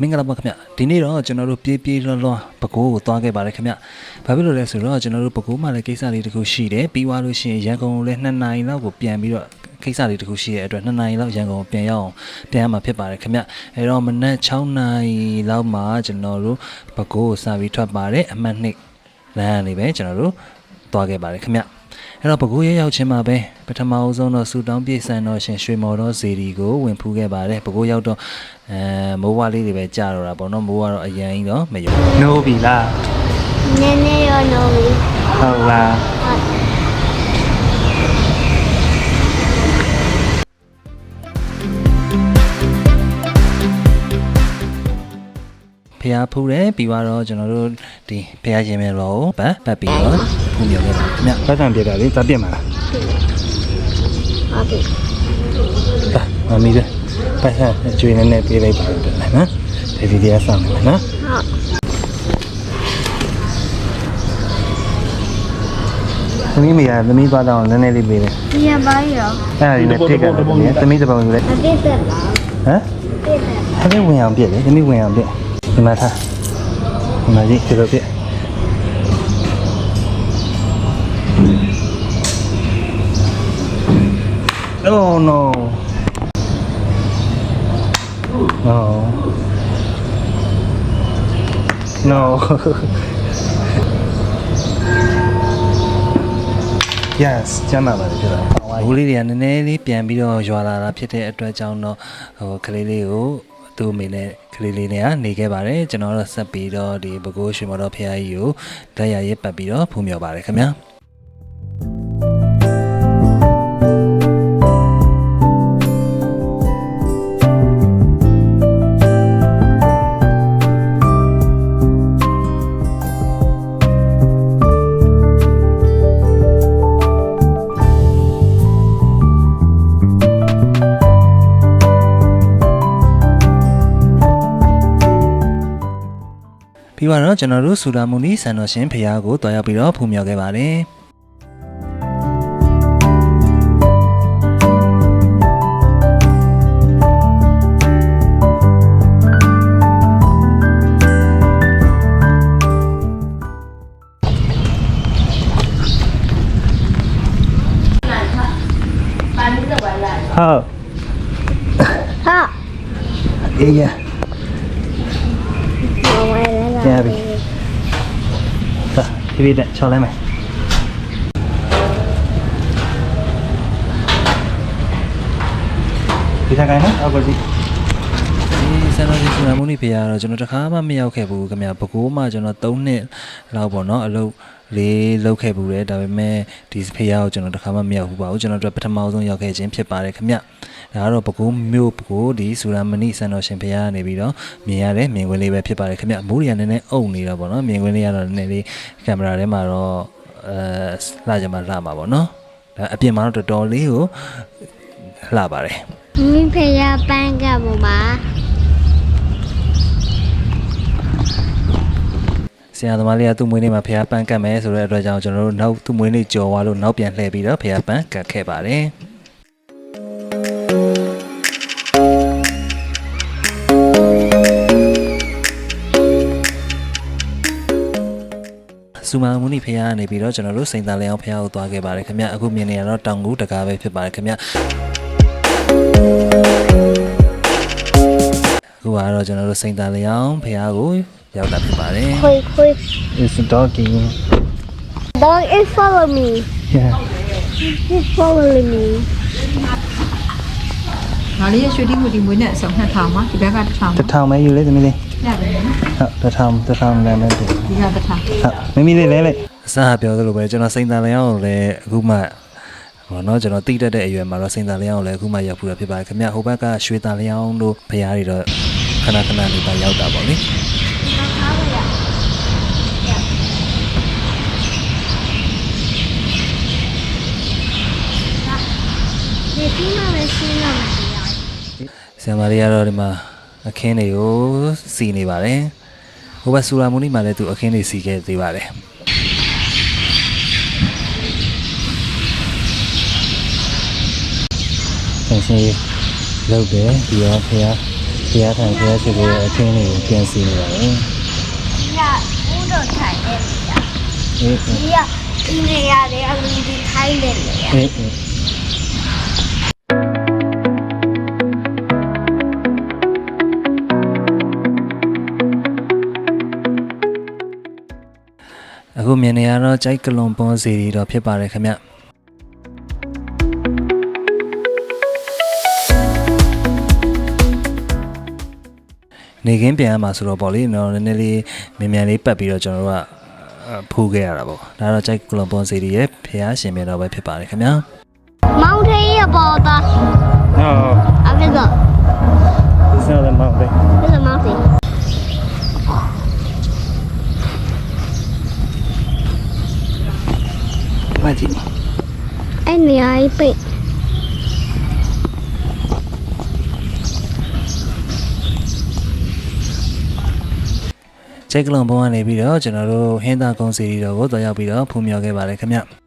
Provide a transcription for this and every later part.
မင်္ဂလာပါခင်ဗျဒီနေ့တော့ကျွန်တော်တို့ပြေးပြေးလွှတ်လွှတ်ပကိုးကိုသွားခဲ့ပါတယ်ခင်ဗျဘာဖြစ်လို့လဲဆိုတော့ကျွန်တော်တို့ပကိုးမှလည်းကိစ္စလေးတစ်ခုရှိတယ်ပြီးသွားလို့ရှိရင်ရန်ကုန်ကိုလည်း2နာရီလောက်ကိုပြန်ပြီးတော့ကိစ္စလေးတစ်ခုရှိရဲ့အတွက်2နာရီလောက်ရန်ကုန်ကိုပြန်ရအောင်ပြန်ရမှာဖြစ်ပါတယ်ခင်ဗျအဲတော့မနက်6နာရီလောက်မှာကျွန်တော်တို့ပကိုးကိုစပြီးထွက်ပါတယ်အမှတ်2လမ်းကနေပဲကျွန်တော်တို့သွားခဲ့ပါတယ်ခင်ဗျ အဲ့တော့ပကိုးရဲရောက်ချင်းမှာပဲပထမအဦးဆုံးတော့စူတောင်းပြေဆန်တော့ရှင်ရွှေမော်တော်ဇေဒီကိုဝင်ဖူးခဲ့ပါတယ်ပကိုးရောက်တော့အဲမိုးဝါးလေးတွေပဲကြာတော့တာပေါ့နော်မိုးကတော့အရင်ကြီးတော့မယုံနိုးပြီလားနည်းနည်းရောနိုးပြီဟုတ်လားဟုတ် ဖျားဖူးတယ်ပြီးတော့ကျွန်တော်တို့ဒီဖျားရှင်မြတ်တော်ကိုပတ်ပတ်ပြီးတော့ဖူးမြော်ခဲ့ပါခင်ဗျပတ်စံပြတာလေသွားပြစ်မှာလားဟုတ်ပြီဒါမမီးပဲပတ်စံအကျွေးနဲ့နဲ့ပြေးလိုက်ပါတော့နော်ဒီဒီလေးဆောင်းမယ်နော်ဟုတ်သမီးမိရသမီးသွားတော့နည်းနည်းလေးပေးတယ်ဒီရပါရောအဲ့ဒါလေးနဲ့ထိတ်ကြတယ်သမီးတစ်ပုံယူလိုက်အပြည့်သက်လားဟမ်ပြည့်သက်သမီးဝင်အောင်ပြစ်လေသမီးဝင်အောင်ပြစ်ဒီ မှာထားဒီမှာကြီးဒီလိုပြစ် No, no. No. No. yes ကျမ်းပါပါလေပြောတာဘူးလေးတွေကနည်းနည်းလေးပြန်ပြီးတော့ရွာလာတာဖြစ်တဲ့အတွက်ကြောင့်တော့ဟိုကလေးလေးကို သူ့အမေနဲ့ကလေးလေးနဲ့ကနေခဲ့ပါတယ်ကျွန်တော်တို့ဆက်ပြီးတော့ဒီဘကိုးရွှေမော်တော်ဖျားကြီးကိုလက်ရရပတ်ပြီးတော့ဖူးမြော်ပါတယ်ခင်ဗျာ ပြီးတော့ကျွန်တော်တို့ဆူလာမူနီဆန်တော်ရှင်ဖျားကိုတွားရောက်ပြီးတော့ဖူးမြော်ခဲ့ပါတယ်ဟုတ်ဟာအေးရမ ဝဲလဲလားရပြီဒါဒီပြတဲ့ချော်လိုက်မယ်ဒီထားကိုင်းနော်အောက်ကိုကြည့်ဒီဆန်တော်ရှင်ဆူလာမူနီဖျားကတော့ကျွန်တော်တစ်ခါမှမရောက်ခဲ့ဘူးခင်ဗျာဘကိုးမှကျွန်တော်3နှစ်လောက်ပေါ့နော်အလုပ်လေးလုပ်ခဲ့ဘူးတယ်ဒါပေမဲ့ဒီဖျားကိုကျွန်တော်တစ်ခါမှမရောက်ဘူးပါဘူးကျွန်တော်တို့ပထမဆုံးရောက်ခဲ့ခြင်းဖြစ်ပါတယ်ခင်ဗျ ဒါကတော့ဘကိုးမြို့ကိုဒီဆူလာမနီဆန်တော်ရှင်ဖျားကနေပြီးတော့မြင်ရတဲ့မြင်ကွင်းလေးပဲဖြစ်ပါတယ်ခင်ဗျမိုးရီကနည်းနည်းအုံနေတော့ပေါ့နော်မြင်ကွင်းလေးကတော့နည်းနည်းလေးကင်မရာထဲမှာတော့အဲလှကြမှာလှမှာပေါ့နော်ဒါအပြင်မှာတော့တော်တော်လေးကိုလှပါတယ်မိဖရပန်းကမမဆရာသမားလေးကသူ့မွေးနေ့မှာဖះပန်းကတ်မယ်ဆိုတဲ့အတွက်ကြောင့်ကျွန်တော်တို့နောက်သူ့မွေးနေ့ကြော်သွားလို့နောက်ပြန်လှည့်ပြီးတော့ဖះပန်းကတ်ခဲ့ပါတယ် စူမာမူနီဖះကနေပြီးတော့ကျွန်တော်တို့စိန်သားလျောင်းဖះကိုသွားခဲ့ပါတယ်ခင်ဗျအခုမြင်နေရတော့တောင်ကူတကားပဲဖြစ်ပါတယ်ခင်ဗျအခုကတော့ကျွန်တော်တို့စိန်သားလျောင်းဖះကိုရောက်တာဖြစ်ပါတယ်ခွေခွေ is doggy dog is follow me yeah is following me ဒါလေးရရွှေတိမှုဒီမွေးနဲ့အစုံ2000ပါဒီဘက်က1000တစ်ထောင်ပဲယူလေသမီးလေး ရတယ်နော်ဟုတ်တစ်ထောင်တစ်ထောင်လည်းလည်းတူဒီက1000ဟုတ်မမီလေးလဲလိုက်အစပြောသလိုပဲကျွန်တော်စိန်တန်လျောင်းကိုလည်းအခုမှဟောနော်ကျွန်တော်တိတက်တဲ့အရွယ်မှာတော့စိန်တန်လျောင်းကိုလည်းအခုမှရောက်ဖူးတာဖြစ်ပါတယ်ခင်ဗျဟိုဘက်ကရွှေတန်လျောင်းတို့ဖရားတွေတော့ခဏခဏလေးပါရောက်တာပေါ့လေဒီကမှာမရှိတော့မရှိရဆရာမလေးကတော့ဒီမှာ အခင်းတွေကိုစီနေပါတယ်ဟိုဘက်ဆူလာမူနီမှာလည်းသူအခင်းတွေစီခဲ့သေးပါတယ်ဆင်ရှင်လောက်တယ်ဒီရောဖေရားထိုင်ဘုရားရှိခိုးရဲ့အခင်းလေးကိုပြန်စီနေပါတယ်ဒီကဦးတော်ထိုင်တဲ့နေရာအေးအေးဒီကဒီနေရာတွေကလူဒီထိုင်တဲ့နေရာအေး အေးအခုမြင်နေရတော့ကြိုက်ကလွန်ပွန်စီရီတော့ဖြစ်ပါတယ်ခင်ဗျနေကင်းပြန်ရမှာဆိုတော့ပေါ့လေနော်နည်းနည်းလေးမြန်မြန်လေးပတ်ပြီးတော့ကျွန်တော်တို့ကအာဖူးခဲ့ရတာပေါ့ဒါတော့ကြိုက်ကလွန်ပွန်စီရီရဲ့ဖះရှင်ပြန်တော့ပဲဖြစ်ပါတယ်ခင်ဗျာမောင်ထေးရပေါ်တာဟောအဖေကဒီစားတယ်မောင်လေးဒီစမောင်ထေး မကြည့်အဲ့နေရာကြီးပိတ်ကြိတ်ကလွန်ပွန်ကနေပြီးတော့ကျွန်တော်တို့ဟင်းသားကုန်းစီရီတော့ကိုတော့ရောက်ပြီးတော့ဖူးမြော်ခဲ့ပါတယ်ခင်ဗျာ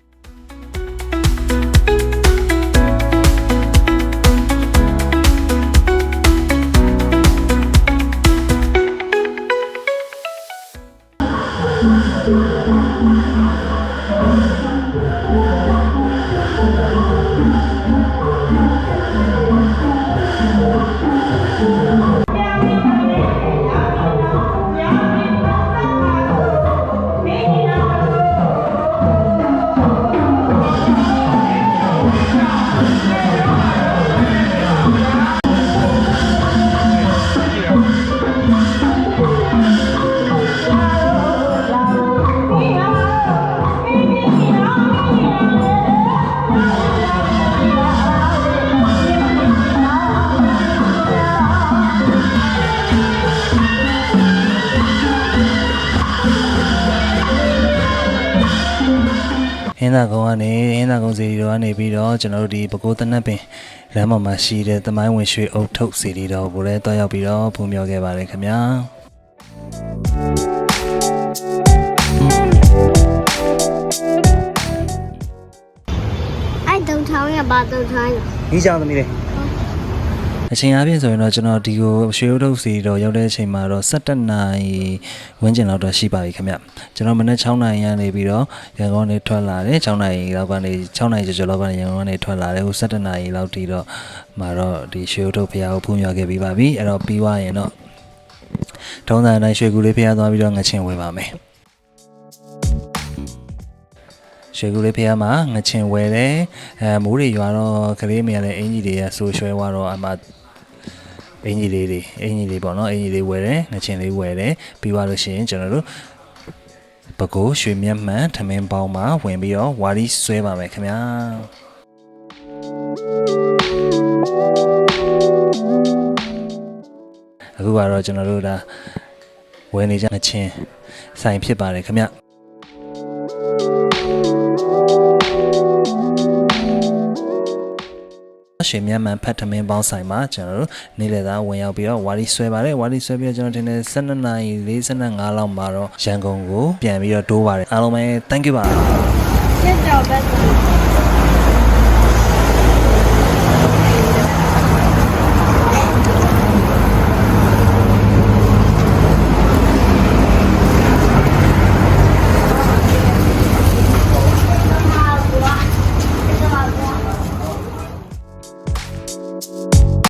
င်းသာကုန်းကနေဟင်းသာကုန်းစီရီတော်ကနေပြီးတော့ကျွန်တော်တို့ဒီပဲခူးတနတ်ပင်လမ်းပေါ်မှာရှိတဲ့သမိုင်းဝင်ရွှေအုပ်ထုပ်စီရီတော်ကိုလည်းတွားရောက်ပြီးတော့ဖူးမြော်ခဲ့ပါတယ်ခင်ဗျာအဲ့တုံထောင်းရပါတုံထောင်းရဒီကြောင်သမီးလေး အချိန်အားဖြင့်ဆိုရင်တော့ကျွန်တော်ဒီကိုရွှေဥထုပ်စီတော့ရောက်တဲ့အချိန်မှာတော့17နာရီဝန်းကျင်လောက်တော့ရှိပါပြီခင်ဗျကျွန်တော်မနေ့6နာရီရနေပြီးတော့ရန်ကုန်နေထွက်လာတယ်6နာရီလောက်ကနေ6နာရီကျော်ကျော်လောက်ကနေရန်ကုန်ကနေထွက်လာတယ်ဟို17နာရီလောက်တီတော့မှာတော့ဒီရွှေဥထုပ်ဖျားကိုဖူးမြော်ခဲ့ပြီးပါပြီအဲ့တော့ပြီးသွားရင်တော့ထုံးစံအတိုင်းရွှေကူလေးဖျားသွားပြီးတော့ငချင်းဝယ်ပါမယ်ရွှေကူလေးဖះမှာငချင်ဝယ်တယ်အဲမိုးတွေရွာတော့ကလေးမရလည်းအင်ကြီးတွေကဆူရွှဲသွားတော့အမှ အင်ကြီးလေးတွေအင်ကြီးလေးပေါ့နော်အင်ကြီးလေးဝယ်တယ်ငချင်လေးဝယ်တယ်ပြီးသွားလို့ရှိရင်ကျွန်တော်တို့ပကိုးရွှေမျက်မှန်ထမင်းပေါင်းမှာဝင်ပြီးတော့ဝါရီဆွဲပါမယ်ခင်ဗျာအခုကတော့ကျွန်တော်တို့ဒါဝယ်နေကြငချင်ဆိုင်ဖြစ်ပါတယ်ခင်ဗျ ရှင်မြတ်မှန်ဖတ်ထမင်းပေါင်းဆိုင်မှာကျွန်တော်တို့နေ့လည်သားဝင်ရောက်ပြီးတော့ဝါရီဆွဲပါတယ်ဝါရီဆွဲပြီးတော့ကျွန်တော်ထင်တယ်12နာရီ45လောက်မှာတော့ရန်ကုန်ကိုပြန်ပြီးတော့တိုးပါတယ်အားလုံးပဲ thank you ပါစစ်တော်ဘက်က